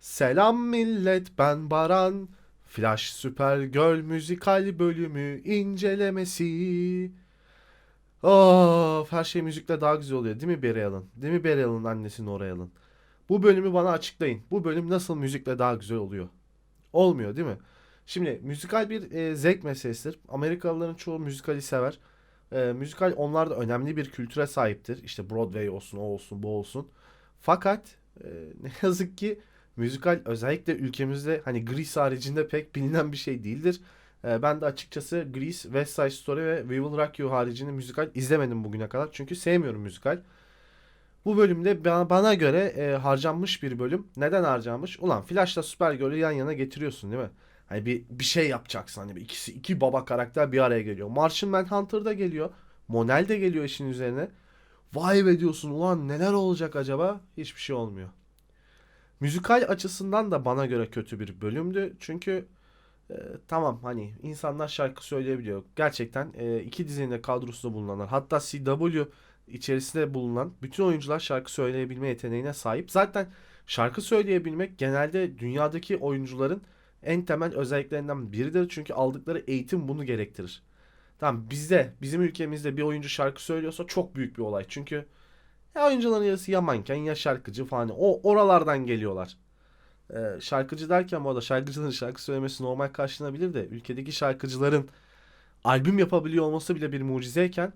Selam millet ben Baran. Flash Supergirl müzikal bölümü incelemesi. Of her şey müzikle daha güzel oluyor değil mi Barry Allen? Değil mi Barry Allen annesi Nora Allen? Bu bölümü bana açıklayın. Bu bölüm nasıl müzikle daha güzel oluyor? Olmuyor değil mi? Şimdi müzikal bir e, zevk meselesidir. Amerikalıların çoğu müzikali sever. E, müzikal onlarda önemli bir kültüre sahiptir. İşte Broadway olsun, o olsun, bu olsun. Fakat e, ne yazık ki müzikal özellikle ülkemizde hani Grease haricinde pek bilinen bir şey değildir. E, ben de açıkçası Grease, West Side Story ve We Will Rock You haricinde müzikal izlemedim bugüne kadar. Çünkü sevmiyorum müzikal. Bu bölümde bana, göre e, harcanmış bir bölüm. Neden harcanmış? Ulan Flash'la Supergirl'ü yan yana getiriyorsun değil mi? Hani bir bir şey yapacaksın hani ikisi iki baba karakter bir araya geliyor. Martian Manhunter da geliyor. Monel de geliyor işin üzerine. Vay be diyorsun ulan neler olacak acaba? Hiçbir şey olmuyor. Müzikal açısından da bana göre kötü bir bölümdü. Çünkü e, tamam hani insanlar şarkı söyleyebiliyor. Gerçekten e, iki dizinin de kadrosunda bulunanlar hatta CW içerisinde bulunan bütün oyuncular şarkı söyleyebilme yeteneğine sahip. Zaten şarkı söyleyebilmek genelde dünyadaki oyuncuların en temel özelliklerinden biridir. Çünkü aldıkları eğitim bunu gerektirir. Tamam bizde, bizim ülkemizde bir oyuncu şarkı söylüyorsa çok büyük bir olay. Çünkü ya oyuncuların yarısı ya manken ya şarkıcı falan. O oralardan geliyorlar. Ee, şarkıcı derken bu arada şarkıcıların şarkı söylemesi normal karşılanabilir de ülkedeki şarkıcıların albüm yapabiliyor olması bile bir mucizeyken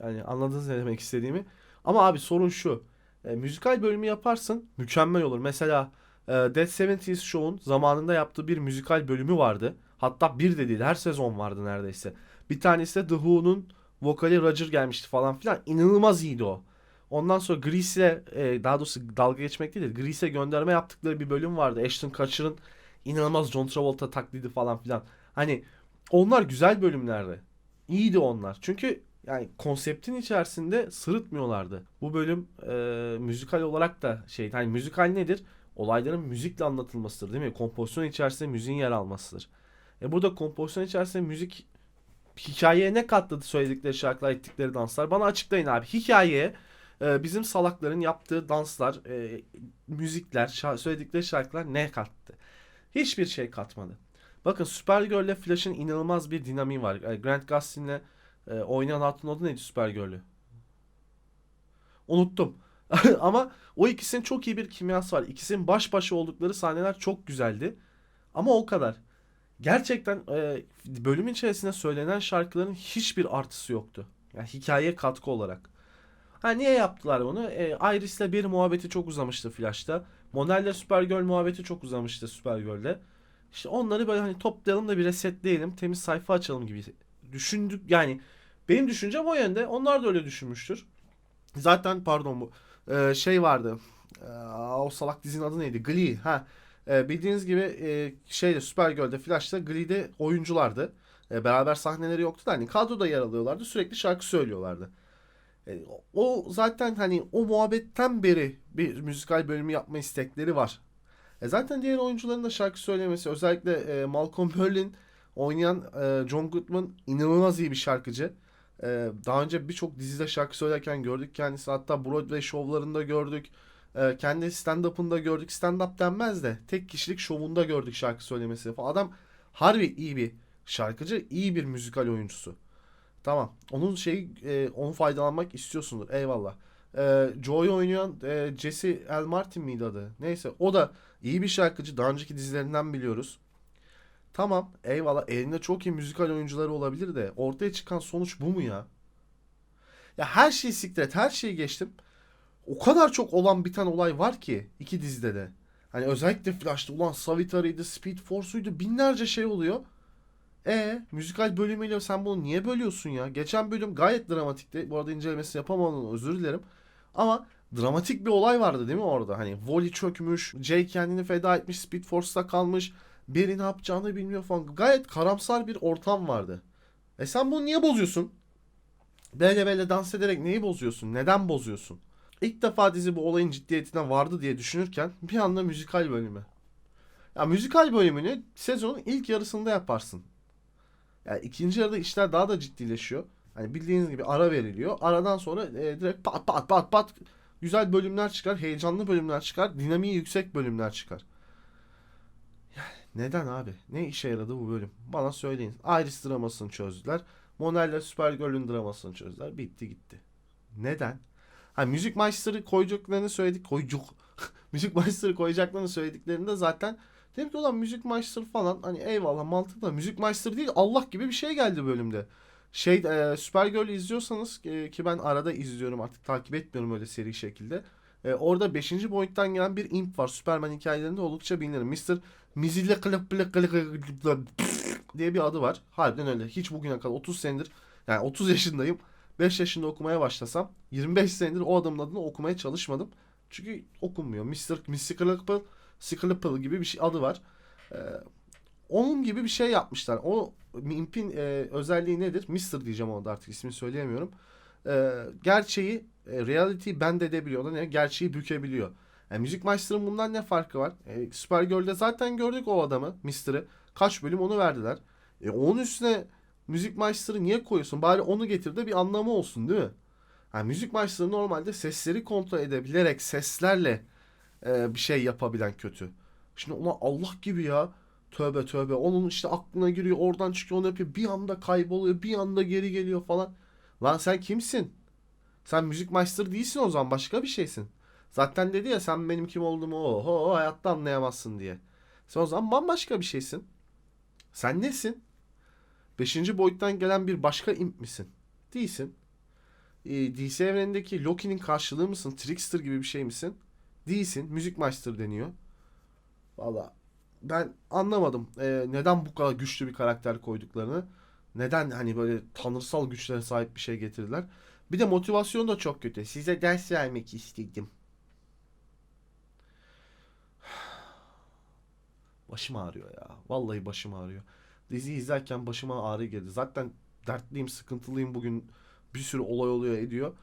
yani anladınız ne demek istediğimi. Ama abi sorun şu. E, müzikal bölümü yaparsın mükemmel olur. Mesela e, Dead Seventies Show'un zamanında yaptığı bir müzikal bölümü vardı. Hatta bir de değil her sezon vardı neredeyse. Bir tanesi de The Who'nun vokali Roger gelmişti falan filan. İnanılmaz iyiydi o. Ondan sonra Grease'e e, daha doğrusu dalga geçmek değil de Grease'e gönderme yaptıkları bir bölüm vardı. Ashton Kutcher'ın inanılmaz John Travolta taklidi falan filan. Hani onlar güzel bölümlerdi. İyiydi onlar. Çünkü yani konseptin içerisinde sırıtmıyorlardı. Bu bölüm e, müzikal olarak da şey hani müzikal nedir? Olayların müzikle anlatılmasıdır değil mi? Kompozisyon içerisinde müziğin yer almasıdır. E burada kompozisyon içerisinde müzik hikayeye ne katladı söyledikleri şarkılar, ettikleri danslar? Bana açıklayın abi. Hikayeye e, bizim salakların yaptığı danslar, e, müzikler, söyledikleri şarkılar ne kattı? Hiçbir şey katmadı. Bakın Supergirl ile Flash'ın inanılmaz bir dinamiği var. E, Grant Gustin'le e, oynayan hatun adı neydi Supergirl'ü? Unuttum. Ama o ikisinin çok iyi bir kimyası var. İkisinin baş başa oldukları sahneler çok güzeldi. Ama o kadar. Gerçekten e, bölümün içerisinde söylenen şarkıların hiçbir artısı yoktu. Yani hikayeye katkı olarak. Ha niye yaptılar bunu? E, Iris'le bir muhabbeti çok uzamıştı Flash'ta. Monel'le Supergirl muhabbeti çok uzamıştı Supergirl'le. İşte onları böyle hani toplayalım da bir resetleyelim, temiz sayfa açalım gibi düşündük. Yani benim düşüncem o yönde. Onlar da öyle düşünmüştür. Zaten pardon bu e, şey vardı. E, o salak dizinin adı neydi? Glee. Ha. E, bildiğiniz gibi e, şeyde Supergirl'de, Flash'ta Glee'de oyunculardı. E, beraber sahneleri yoktu da hani kadroda yer alıyorlardı. Sürekli şarkı söylüyorlardı. E, o zaten hani o muhabbetten beri bir müzikal bölümü yapma istekleri var. E, zaten diğer oyuncuların da şarkı söylemesi özellikle e, Malcolm Merlin oynayan e, John Goodman inanılmaz iyi bir şarkıcı. E, daha önce birçok dizide şarkı söylerken gördük kendisi. Hatta Broadway şovlarında gördük. E, kendi stand-up'ında gördük. Stand-up denmez de tek kişilik şovunda gördük şarkı söylemesi. Adam harbi iyi bir şarkıcı, iyi bir müzikal oyuncusu. Tamam. Onun şeyi e, onu faydalanmak istiyorsundur. Eyvallah. E, Joy oynayan e, Jesse L. Martin miydi adı? Neyse o da iyi bir şarkıcı. Daha önceki dizilerinden biliyoruz. Tamam eyvallah elinde çok iyi müzikal oyuncuları olabilir de ortaya çıkan sonuç bu mu ya? Ya her şeyi siktir et her şeyi geçtim. O kadar çok olan biten olay var ki iki dizide de. Hani özellikle Flash'ta ulan Savitari'ydi, Speed Force'uydu binlerce şey oluyor. E müzikal bölümüyle sen bunu niye bölüyorsun ya? Geçen bölüm gayet dramatikti. Bu arada incelemesi yapamadım özür dilerim. Ama dramatik bir olay vardı değil mi orada? Hani Wally çökmüş, Jay kendini feda etmiş, Speed Force'ta kalmış. Biri ne yapacağını bilmiyor falan. Gayet karamsar bir ortam vardı. E sen bunu niye bozuyorsun? Böyle böyle dans ederek neyi bozuyorsun? Neden bozuyorsun? İlk defa dizi bu olayın ciddiyetine vardı diye düşünürken bir anda müzikal bölümü. Ya müzikal bölümünü sezonun ilk yarısında yaparsın. Yani ikinci yarıda işler daha da ciddileşiyor. Hani bildiğiniz gibi ara veriliyor. Aradan sonra e, direkt pat pat pat pat güzel bölümler çıkar, heyecanlı bölümler çıkar, dinamiği yüksek bölümler çıkar. Neden abi? Ne işe yaradı bu bölüm? Bana söyleyin. Iris dramasını çözdüler. Monella Supergirl'ün dramasını çözdüler. Bitti gitti. Neden? Ha Müzik Meister'ı koyacaklarını söyledik. Koyacak. Müzik Meister'ı koyacaklarını söylediklerinde zaten dedim ki olan Müzik Meister falan hani eyvallah mantıklı. Müzik Meister değil Allah gibi bir şey geldi bölümde. Şey e, Supergirl'ü izliyorsanız e, ki ben arada izliyorum artık takip etmiyorum öyle seri şekilde. E, orada 5. boyuttan gelen bir imp var. Superman hikayelerinde oldukça bilinir. Mr. Mizille kılık kılık kılık diye bir adı var. Harbiden öyle. Hiç bugüne kadar 30 senedir yani 30 yaşındayım. 5 yaşında okumaya başlasam 25 senedir o adamın adını okumaya çalışmadım. Çünkü okunmuyor. Mr. Mystical Sickle gibi bir şey adı var. Ee, onun gibi bir şey yapmışlar. O impin e, özelliği nedir? Mr. diyeceğim ona da artık ismini söyleyemiyorum. Ee, gerçeği e, reality bend edebiliyor. Yani gerçeği bükebiliyor. Yani Müzik Master'ın bundan ne farkı var? E, Supergirl'de zaten gördük o adamı, Mr.'ı. Kaç bölüm onu verdiler. E, onun üstüne Müzik Master'ı niye koyuyorsun? Bari onu getir de bir anlamı olsun değil mi? Yani Müzik Master'ı normalde sesleri kontrol edebilerek seslerle e, bir şey yapabilen kötü. Şimdi ona Allah gibi ya. Tövbe tövbe. Onun işte aklına giriyor, oradan çıkıyor, onu yapıyor. Bir anda kayboluyor, bir anda geri geliyor falan. Lan sen kimsin? Sen müzik master değilsin o zaman başka bir şeysin. Zaten dedi ya sen benim kim olduğumu oho hayatta anlayamazsın diye. Sen o zaman bambaşka bir şeysin. Sen nesin? Beşinci boyuttan gelen bir başka imp misin? Değilsin. Ee, DC evrenindeki Loki'nin karşılığı mısın? Trickster gibi bir şey misin? Değilsin. Müzik master deniyor. Valla ben anlamadım. Ee, neden bu kadar güçlü bir karakter koyduklarını. Neden hani böyle tanrısal güçlere sahip bir şey getirdiler. Bir de motivasyon da çok kötü. Size ders vermek istedim. Başım ağrıyor ya. Vallahi başım ağrıyor. Dizi izlerken başıma ağrı geldi. Zaten dertliyim, sıkıntılıyım bugün. Bir sürü olay oluyor ediyor.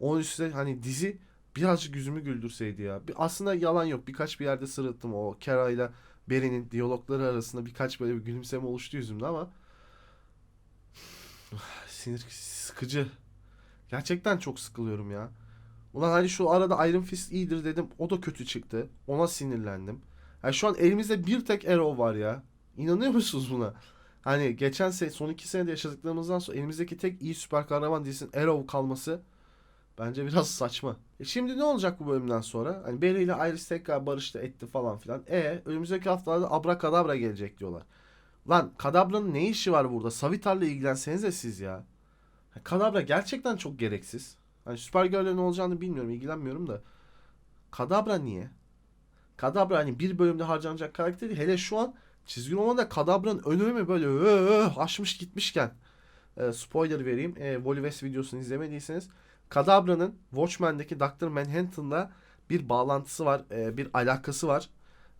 Onun üstüne hani dizi birazcık yüzümü güldürseydi ya. Bir, aslında yalan yok. Birkaç bir yerde sırıttım o Kara ile Beri'nin diyalogları arasında birkaç böyle bir gülümseme oluştu yüzümde ama sinir sıkıcı. Gerçekten çok sıkılıyorum ya. Ulan hani şu arada Iron Fist iyidir dedim. O da kötü çıktı. Ona sinirlendim. Yani şu an elimizde bir tek Arrow var ya. İnanıyor musunuz buna? Hani geçen sene son iki senede yaşadıklarımızdan sonra elimizdeki tek iyi süper kahraman dizisinin Arrow kalması bence biraz saçma. E şimdi ne olacak bu bölümden sonra? Hani Barry ile Iris tekrar barıştı etti falan filan. E önümüzdeki haftalarda Abrakadabra gelecek diyorlar. Lan Kadabra'nın ne işi var burada? Savitar'la ilgilensenize siz ya. Kadabra gerçekten çok gereksiz. Hani Supergirl'le ne olacağını bilmiyorum, ilgilenmiyorum da. Kadabra niye? Kadabra hani bir bölümde harcanacak karakter değil. Hele şu an çizgi romanda Kadabra'nın önemi böyle öö, aşmış gitmişken. E, spoiler vereyim. E, Wally videosunu izlemediyseniz. Kadabra'nın Watchmen'deki Dr. Manhattan'la bir bağlantısı var. e, bir alakası var.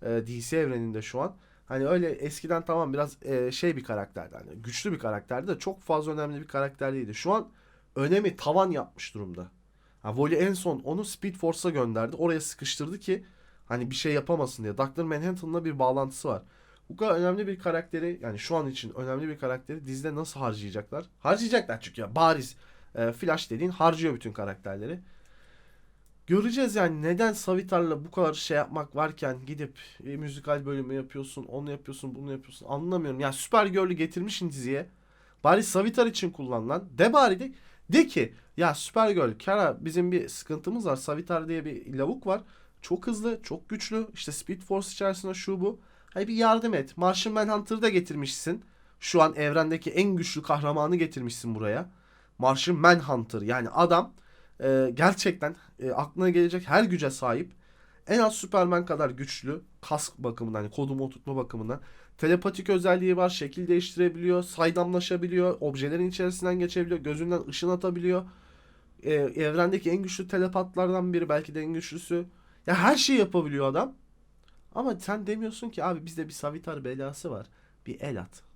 E, DC evreninde şu an. Hani öyle eskiden tamam biraz e, şey bir karakterdi. Hani güçlü bir karakterdi de çok fazla önemli bir karakter değildi. Şu an önemi tavan yapmış durumda. Ha, Wally en son onu Speed Force'a gönderdi. Oraya sıkıştırdı ki hani bir şey yapamasın diye. Dr. Manhattan'la bir bağlantısı var. Bu kadar önemli bir karakteri yani şu an için önemli bir karakteri dizide nasıl harcayacaklar? Harcayacaklar çünkü ya bariz. E, Flash dediğin harcıyor bütün karakterleri. Göreceğiz yani neden Savitar'la bu kadar şey yapmak varken gidip e, müzikal bölümü yapıyorsun, onu yapıyorsun, bunu yapıyorsun anlamıyorum. Ya Supergirl'ü getirmişsin diziye. Bari Savitar için kullan lan. De bari de, de ki ya Supergirl, Kara bizim bir sıkıntımız var. Savitar diye bir lavuk var. Çok hızlı, çok güçlü. İşte Speed Force içerisinde şu bu. Hani bir yardım et. Martian Manhunter'ı da getirmişsin. Şu an evrendeki en güçlü kahramanı getirmişsin buraya. Martian Manhunter yani adam e, gerçekten e, aklına gelecek her güce sahip. En az Superman kadar güçlü. Kask bakımından, yani kodumu oturtma bakımından. Telepatik özelliği var. Şekil değiştirebiliyor. Saydamlaşabiliyor. Objelerin içerisinden geçebiliyor. Gözünden ışın atabiliyor. E, evrendeki en güçlü telepatlardan biri. Belki de en güçlüsü. Ya her şeyi yapabiliyor adam. Ama sen demiyorsun ki abi bizde bir Savitar belası var. Bir el at.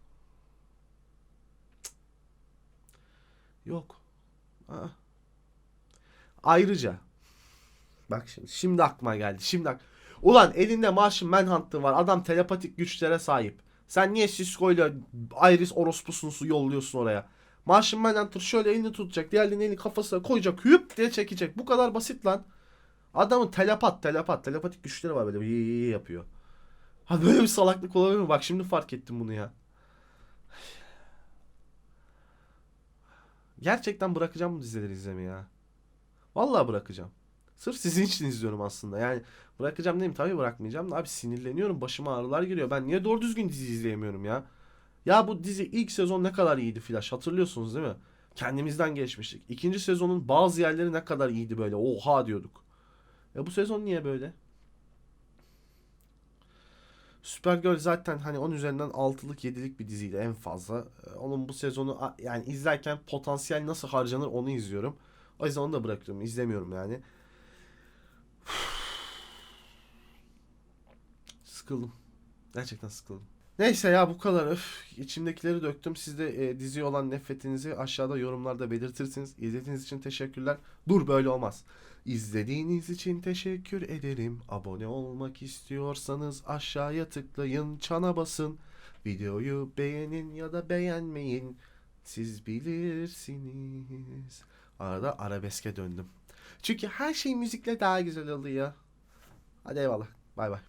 Yok. Aa. Ayrıca bak şimdi şimdi aklıma geldi. Şimdi ak Ulan elinde Martian Manhunt'ı var. Adam telepatik güçlere sahip. Sen niye Cisco ile Iris orospusunu yolluyorsun oraya? Martian Manhunter şöyle elini tutacak. Diğerlerinin elini kafasına koyacak. Hüp diye çekecek. Bu kadar basit lan. Adamın telepat telepat. Telepatik güçleri var böyle. Yapıyor. Ha böyle bir salaklık olabilir mi? Bak şimdi fark ettim bunu ya. Gerçekten bırakacağım bu dizileri izlemeyi ya. Vallahi bırakacağım. Sırf sizin için izliyorum aslında. Yani bırakacağım değil mi? Tabii bırakmayacağım. Abi sinirleniyorum. Başıma ağrılar giriyor. Ben niye doğru düzgün dizi izleyemiyorum ya? Ya bu dizi ilk sezon ne kadar iyiydi Flash. Hatırlıyorsunuz değil mi? Kendimizden geçmiştik. İkinci sezonun bazı yerleri ne kadar iyiydi böyle. Oha diyorduk. E bu sezon niye böyle? Supergirl zaten hani 10 üzerinden 6'lık 7'lik bir diziydi en fazla. Ee, Onun bu sezonu yani izlerken potansiyel nasıl harcanır onu izliyorum. O yüzden onu da bırakıyorum. izlemiyorum yani. Sıkıldım. Gerçekten sıkıldım. Neyse ya bu kadar. Öf, içimdekileri döktüm. Siz de e, diziye olan nefretinizi aşağıda yorumlarda belirtirsiniz. İzlediğiniz için teşekkürler. Dur böyle olmaz. İzlediğiniz için teşekkür ederim. Abone olmak istiyorsanız aşağıya tıklayın, çana basın. Videoyu beğenin ya da beğenmeyin. Siz bilirsiniz. Arada arabeske döndüm. Çünkü her şey müzikle daha güzel oluyor. Hadi eyvallah. Bay bay.